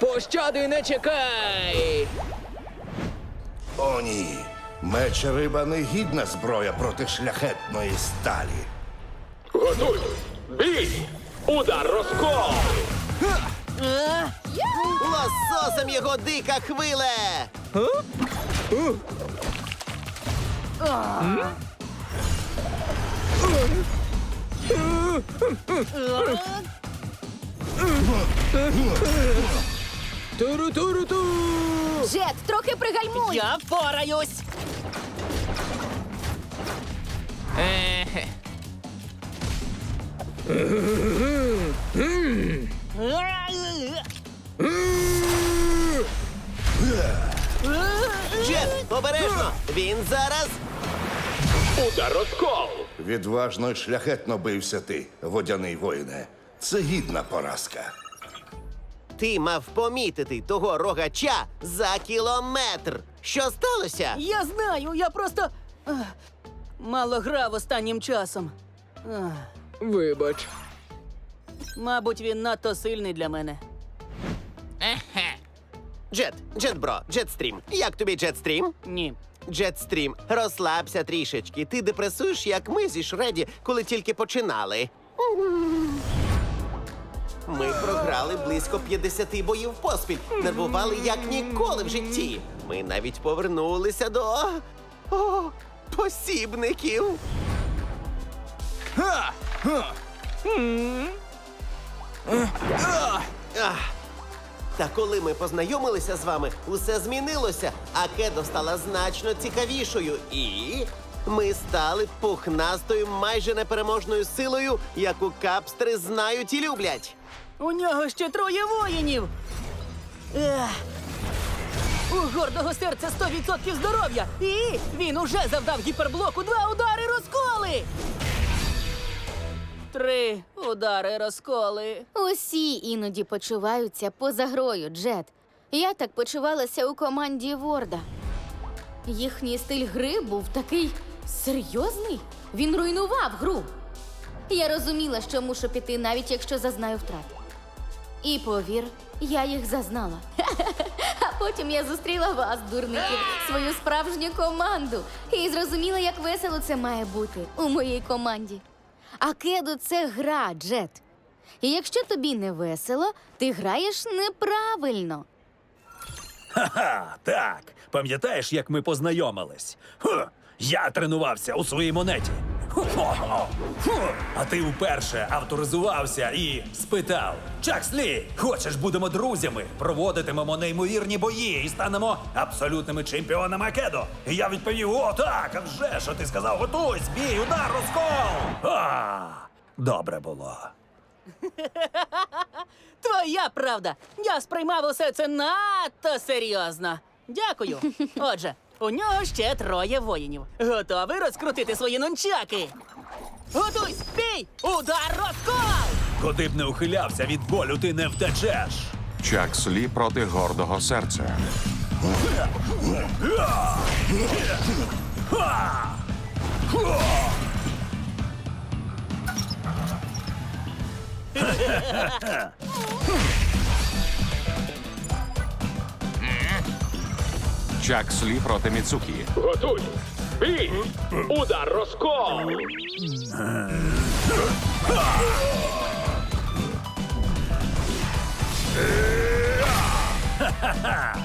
Пощади не чекай! О, ні. Меч риба не гідна зброя проти шляхетної сталі. Готуй! Бій! Удар розкол! Лососем його дика хвиле! Туру-туру-ту! Джет, трохи пригальмуй! Я впораюсь! Ехе. Джет, обережно! Він зараз. Удар розкол! Відважно й шляхетно бився ти, водяний воїне. Це гідна поразка. Ти мав помітити того рогача за кілометр. Що сталося? Я знаю, я просто ех, мало грав останнім часом. Ех, Вибач. Мабуть, він надто сильний для мене. Джет, Джетбро, Джетстрім. Як тобі Джетстрім? Ні. Джетстрім, розслабся трішечки. Ти депресуєш, як ми зі Шреді, коли тільки починали. Ми програли близько 50 боїв поспіль. Нервували як ніколи в житті. Ми навіть повернулися до о, посібників. Ах. Та коли ми познайомилися з вами, усе змінилося, а кедо стала значно цікавішою. І ми стали пухнастою, майже непереможною силою, яку капстери знають і люблять. У нього ще троє воїнів. Ех. У гордого серця 100% здоров'я. І він уже завдав гіперблоку два удари розколи. Три удари розколи. Усі іноді почуваються поза грою, Джет. Я так почувалася у команді Ворда. Їхній стиль гри був такий серйозний. Він руйнував гру. Я розуміла, що мушу піти, навіть якщо зазнаю втрат. І повір, я їх зазнала. А потім я зустріла вас, дурників, свою справжню команду, і зрозуміла, як весело це має бути у моїй команді. А кеду це гра, Джет. І якщо тобі не весело, ти граєш неправильно. Ха, так. Пам'ятаєш, як ми познайомились? Ху, я тренувався у своїй монеті. А ти вперше авторизувався і спитав: Чакслі, хочеш будемо друзями? Проводитимемо неймовірні бої і станемо абсолютними чемпіонами Акедо. І я відповів: О, так, а вже А ти сказав, готуйсь, бій, удар, розкол. А, добре було. Твоя правда. Я сприймав усе це надто серйозно. Дякую. Отже, у нього ще троє воїнів. Готовий розкрутити свої нунчаки. Готуйсь! Бій! Удар розкол! Куди б не ухилявся від болю, ти не втечеш. Чак Слі проти гордого серця. Чак Слі проти Міцукі. Готуй! Бій! Удар розкол! А, ага!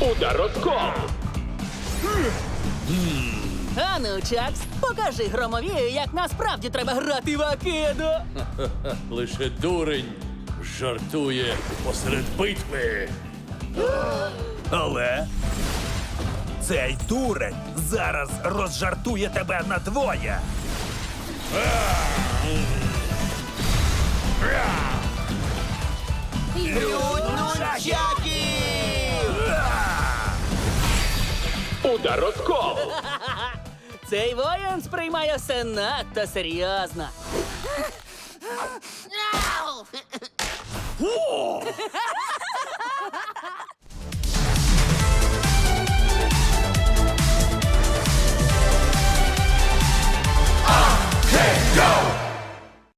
Удар розкол! А ну, Чакс, покажи громовію, як насправді треба грати в Акедо. Лише дурень жартує посеред битви. Але цей дурень зараз розжартує тебе на двоє. Нунчаки! Удар розкол! Цей воїн сприймає все надто серйозно.